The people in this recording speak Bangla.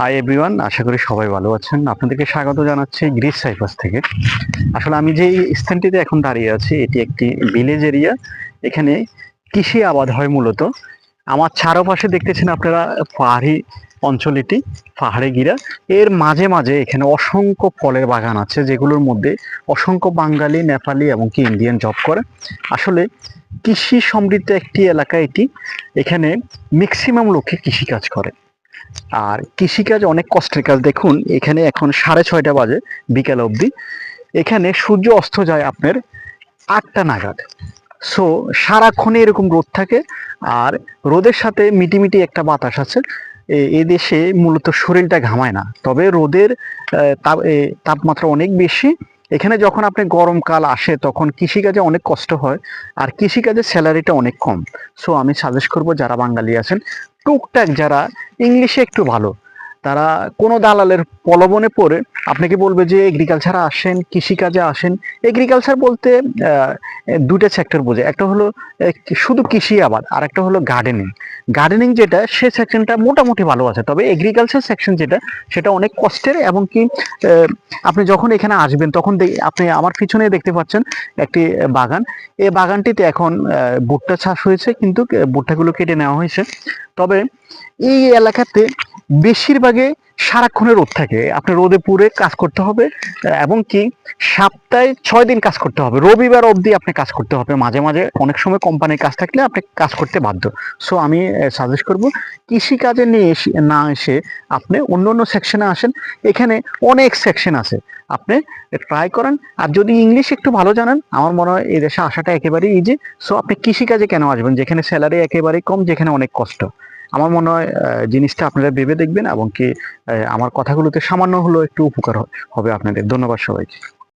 হাই এভরিওয়ান আশা করি সবাই ভালো আছেন। আপনাদেরকে স্বাগত জানাচ্ছি গ্রিস সাইপাস থেকে। আসলে আমি যে স্থানটিতে এখন দাঁড়িয়ে আছি, এটি একটি ভিলেজ এরিয়া এখানে কৃষি আবাদ হয় মূলত। আমার চারপাশে দেখতেছেন আপনারা পাহাড়ি অঞ্চল এটি পাহাড়ে গিরা এর মাঝে মাঝে এখানে অসংখ্য ফলের বাগান আছে, যেগুলোর মধ্যে অসংখ্য বাঙালি, নেপালি এবং কি ইন্ডিয়ান জব করে। আসলে কৃষি সমৃদ্ধ একটি এলাকা এটি। এখানে ম্যাক্সিমাম লোকে কৃষিকাজ করে। আর কৃষিকাজ অনেক কষ্টের কাজ। দেখুন, এখানে এখন সাড়ে ছয়টা বাজে, বিকেল অবধি। এখানে সূর্য অস্ত যায় আপনার আটটা নাগাদ। সো সারাক্ষণে এরকম রোদ থাকে আর রোদের সাথে মিটিমিটি একটা বাতাস আছে। এ- দেশে মূলত শরীরটা ঘামায় না। তবে রোদের তাপ- তাপমাত্রা অনেক বেশি। এখানে যখন আপনি গরমকাল আসে, তখন কৃষিকাজে অনেক কষ্ট হয় আর কৃষিকাজের স্যালারিটা অনেক কম। সো আমি সাজেস্ট করব যারা বাঙালি আছেন টুকটাক যারা ইংলিশে একটু ভালো, তারা কোনো দালালের পলবনে পড়ে আপনাকে বলবে যে এগ্রিকালচার আসেন, কৃষিকাজে আসেন। এগ্রিকালচার বলতে দুটো সেক্টর বোঝে একটা হলো শুধু কৃষি আবাদ আর একটা হলো গার্ডেনিং গার্ডেনিং যেটা, সে সেকশনটা মোটামুটি ভালো আছে। তবে এগ্রিকালচার সেকশন যেটা, সেটা অনেক কষ্টের এবং কি আপনি যখন এখানে আসবেন, তখন আপনি আমার পিছনে দেখতে পাচ্ছেন একটি বাগান। এই বাগানটিতে এখন ভুট্টা চাষ হয়েছে, কিন্তু ভুট্টাগুলো কেটে নেওয়া হয়েছে। তবে এই এলাকাতে বেশিরভাগে সারাক্ষণে রোদ থাকে। আপনি রোদে পুরে কাজ করতে হবে, এবং কি সপ্তাহে ছয় দিন কাজ করতে হবে। রবিবার অবধি আপনি কাজ করতে হবে। মাঝে মাঝে অনেক সময় কোম্পানির কাজ থাকলে আপনি কাজ করতে বাধ্য। সো আমি সাজেস্ট করব, কৃষিকাজে নিয়ে না এসে আপনি অন্য অন্য সেকশনে আসেন। এখানে অনেক সেকশন আছে। আপনি ট্রাই করেন। আর যদি ইংলিশ একটু ভালো জানেন, আমার মনে হয় এই দেশে আসাটা একেবারেই ইজি সো আপনি কৃষিকাজে কেন আসবেন? যেখানে স্যালারি একেবারেই কম, যেখানে অনেক কষ্ট। আমার মনে হয় জিনিসটা আপনারা ভেবে দেখবেন এবং কি আমার কথাগুলোতে সামান্য হলেও একটু উপকার হবে আপনাদের। ধন্যবাদ সবাইকে।